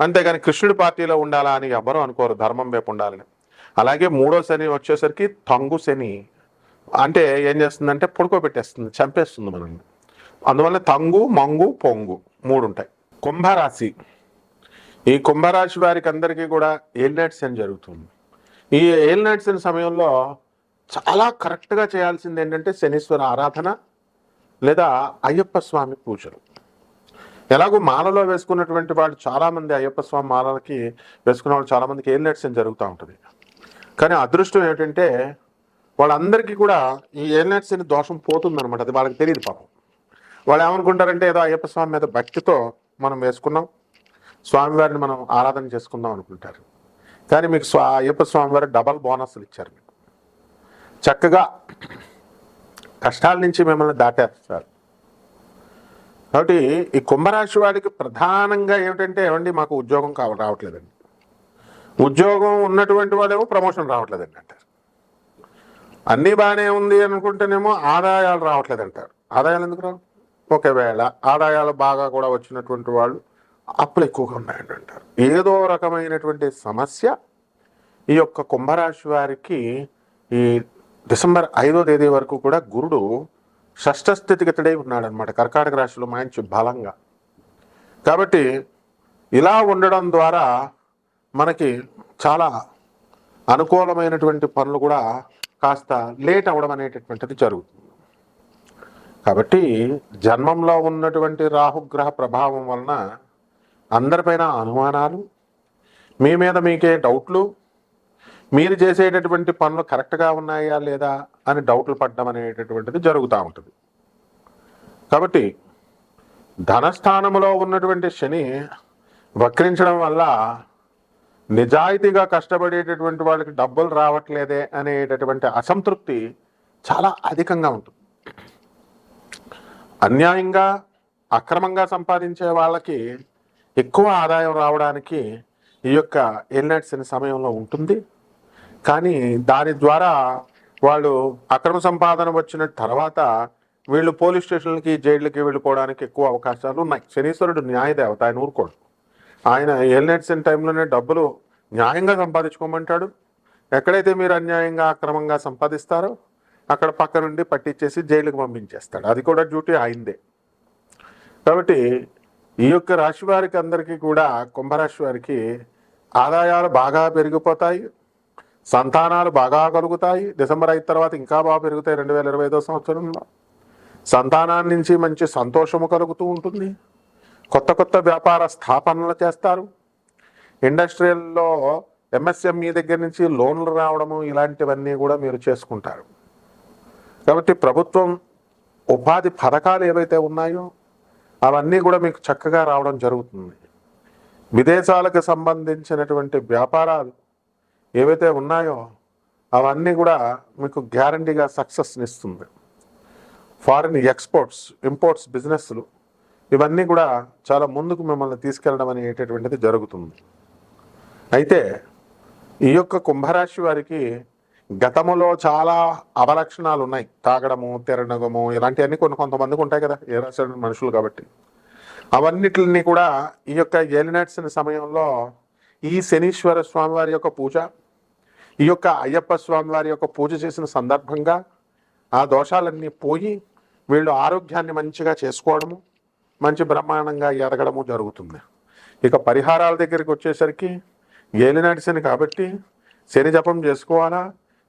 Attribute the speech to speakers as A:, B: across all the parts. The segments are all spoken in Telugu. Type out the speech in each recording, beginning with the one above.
A: అంతేగాని కృష్ణుడి పార్టీలో ఉండాలా అని ఎవ్వరూ అనుకోరు ధర్మం వైపు ఉండాలని. అలాగే మూడో శని వచ్చేసరికి తంగు శని. అంటే ఏం చేస్తుందంటే పడుకోబెట్టేస్తుంది చంపేస్తుంది మనల్ని. అందువల్ల తంగు మంగు పొంగు మూడు ఉంటాయి కుంభరాశి. ఈ కుంభరాశి వారికి అందరికీ కూడా ఏల్నైట్ శని జరుగుతుంది. ఈ ఏల్నైట్ శని సమయంలో చాలా కరెక్ట్గా చేయాల్సింది ఏంటంటే శనీశ్వర ఆరాధన లేదా అయ్యప్ప స్వామి పూజలు. ఎలాగో మాలలో వేసుకున్నటువంటి వాళ్ళు చాలామంది అయ్యప్ప స్వామి మాలలకి వేసుకున్న వాళ్ళు చాలామందికి ఏం శని జరుగుతూ ఉంటుంది. కానీ అదృష్టం ఏంటంటే వాళ్ళందరికీ కూడా ఈ ఏల్నైట్ శని దోషం పోతుందనమాట అది వాళ్ళకి తెలియదు పాపం. వాళ్ళు ఏమనుకుంటారంటే ఏదో అయ్యప్ప స్వామి మీద భక్తితో మనం వేసుకున్నాం స్వామివారిని మనం ఆరాధన చేసుకుందాం అనుకుంటారు. కానీ మీకు స్వా అయ్యప్ప స్వామివారు డబల్ బోనస్లు ఇచ్చారు మీకు. చక్కగా కష్టాల నుంచి మిమ్మల్ని దాటేస్తారు కాబట్టి ఈ కుంభరాశి వాడికి ప్రధానంగా ఏమిటంటే ఏమండి మాకు ఉద్యోగం కావ రావట్లేదండి. ఉద్యోగం ఉన్నటువంటి వాడేమో ప్రమోషన్ రావట్లేదండి అంటారు. అన్నీ బాగానే ఉంది అనుకుంటేనేమో ఆదాయాలు రావట్లేదు అంటారు ఆదాయాలు ఎందుకు రావు? ఒకవేళ ఆదాయాలు బాగా కూడా వచ్చినటువంటి వాళ్ళు అప్పులు ఎక్కువగా ఉన్నాయండి అంటారు. ఏదో రకమైనటువంటి సమస్య ఈ యొక్క కుంభరాశి వారికి ఈ డిసెంబర్ ఐదో తేదీ వరకు కూడా గురుడు షష్ఠ ఉన్నాడనమాట కర్కాటక రాశిలో మంచి బలంగా. కాబట్టి ఇలా ఉండడం ద్వారా మనకి చాలా అనుకూలమైనటువంటి పనులు కూడా కాస్త లేట్ అవ్వడం అనేటటువంటిది జరుగుతుంది. కాబట్టి జన్మంలో ఉన్నటువంటి రాహుగ్రహ ప్రభావం వలన అందరిపైన అనుమానాలు మీ మీద మీకే డౌట్లు మీరు చేసేటటువంటి పనులు కరెక్ట్గా ఉన్నాయా లేదా అని డౌట్లు పడడం అనేటటువంటిది జరుగుతూ ఉంటుంది. కాబట్టి ధనస్థానంలో ఉన్నటువంటి శని వక్రించడం వల్ల నిజాయితీగా కష్టపడేటటువంటి వాళ్ళకి డబ్బులు రావట్లేదే అనేటటువంటి అసంతృప్తి చాలా అధికంగా ఉంటుంది. అన్యాయంగా అక్రమంగా సంపాదించే వాళ్ళకి ఎక్కువ ఆదాయం రావడానికి ఈ యొక్క ఎల్నెట్స్ అనే సమయంలో ఉంటుంది. కానీ దాని ద్వారా వాళ్ళు అక్రమ సంపాదన వచ్చిన తర్వాత వీళ్ళు పోలీస్ స్టేషన్లకి జైళ్ళకి వెళ్ళిపోవడానికి ఎక్కువ అవకాశాలు ఉన్నాయి. శనీశ్వరుడు న్యాయదేవత ఆయన ఊరుకోడు. ఆయన ఎల్నెట్స్ టైంలోనే డబ్బులు న్యాయంగా సంపాదించుకోమంటాడు. ఎక్కడైతే మీరు అన్యాయంగా అక్రమంగా సంపాదిస్తారో అక్కడ పక్క నుండి పట్టించేసి జైలుకి పంపించేస్తాడు. అది కూడా డ్యూటీ అయిందే. కాబట్టి ఈ యొక్క రాశి వారికి అందరికీ కూడా కుంభరాశి వారికి ఆదాయాలు బాగా పెరిగిపోతాయి. సంతానాలు బాగా కలుగుతాయి. డిసెంబర్ అయిన తర్వాత ఇంకా బాగా పెరుగుతాయి. రెండు వేల ఇరవై ఐదో సంవత్సరంలో సంతానాన్ని నుంచి మంచి సంతోషము కలుగుతూ ఉంటుంది. కొత్త కొత్త వ్యాపార స్థాపనలు చేస్తారు. ఇండస్ట్రియల్లో ఎంఎస్ఎంఈ దగ్గర నుంచి లోన్లు రావడము ఇలాంటివన్నీ కూడా మీరు చేసుకుంటారు. కాబట్టి ప్రభుత్వం ఉపాధి పథకాలు ఏవైతే ఉన్నాయో అవన్నీ కూడా మీకు చక్కగా రావడం జరుగుతుంది. విదేశాలకు సంబంధించినటువంటి వ్యాపారాలు ఏవైతే ఉన్నాయో అవన్నీ కూడా మీకు గ్యారంటీగా సక్సెస్ని ఇస్తుంది. ఫారిన్ ఎక్స్పోర్ట్స్ ఇంపోర్ట్స్ బిజినెస్లు ఇవన్నీ కూడా చాలా ముందుకు మిమ్మల్ని తీసుకెళ్ళడం అనేటటువంటిది జరుగుతుంది. అయితే ఈ యొక్క కుంభరాశి వారికి గతములో చాలా అవలక్షణాలు ఉన్నాయి. తాగడము తిరగడము ఇలాంటివన్నీ కొన్ని కొంతమందికి ఉంటాయి కదా ఏ రాశి మనుషులు కాబట్టి. అవన్నిటిని కూడా ఈ యొక్క ఏలినట్స్ సమయంలో ఈ శనీశ్వర స్వామి వారి యొక్క పూజ ఈ యొక్క అయ్యప్ప స్వామి వారి యొక్క పూజ చేసిన సందర్భంగా ఆ దోషాలన్నీ పోయి వీళ్ళు ఆరోగ్యాన్ని మంచిగా చేసుకోవడము మంచి బ్రహ్మాండంగా ఎదగడము జరుగుతుంది. ఇక పరిహారాల దగ్గరికి వచ్చేసరికి ఏలినాటి శని కాబట్టి శని జపం చేసుకోవాలా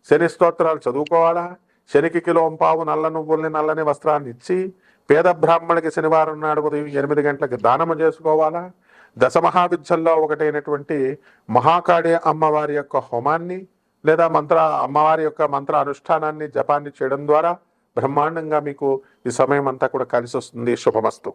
A: శని స్తోత్రాలు చదువుకోవాలా శనికి కిలో పావు నల్ల నువ్వుల్ని నల్లని వస్త్రాన్ని ఇచ్చి పేద బ్రాహ్మణికి శనివారం నాడు ఉదయం ఎనిమిది గంటలకు దానము చేసుకోవాలా దశ మహావిద్యల్లో ఒకటైనటువంటి మహాకాళి అమ్మవారి యొక్క హోమాన్ని లేదా మంత్ర అమ్మవారి యొక్క మంత్ర అనుష్ఠానాన్ని జపాన్ని చేయడం ద్వారా బ్రహ్మాండంగా మీకు ఈ సమయం అంతా కూడా కలిసి వస్తుంది శుభమస్తు.